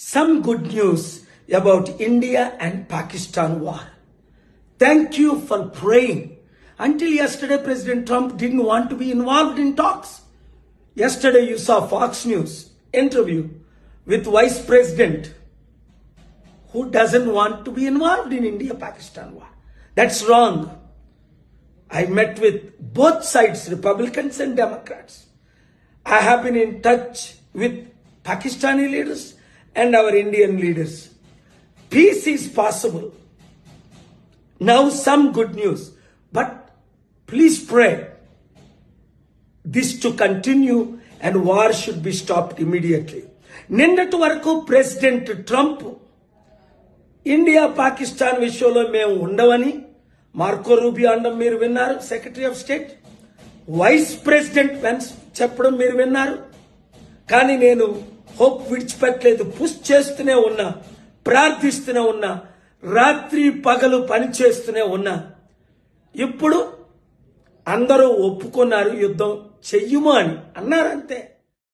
some good news about India and Pakistan war. Thank you for praying. Until yesterday, President Trump didn't want to be involved in talks. Yesterday, you saw Fox News interview with Vice President who doesn't want to be involved in India Pakistan war. That's wrong. I met with both sides, Republicans and Democrats. I have been in touch with Pakistani leaders and our Indian leaders. Peace is possible. Now, some good news, but please pray this to continue and war should be stopped immediately. నిన్నటి వరకు president Trump India Pakistan విషయంలో మేము ఉండవని Marco Rubio అనడం మీరు విన్నారు secretary of state vice president veins చెప్పడం మీరు విన్నారు కానీ నేను హోప్ విడిచిపెట్టలేదు. పుష్ చేస్తూనే ఉన్నా ప్రార్థిస్తూనే ఉన్నా రాత్రి పగలు పని చేస్తూనే ఉన్నా. ఇప్పుడు అందరూ ఒప్పుకున్నారు యుద్ధం చెయ్యుమా అని. అన్నారంతే.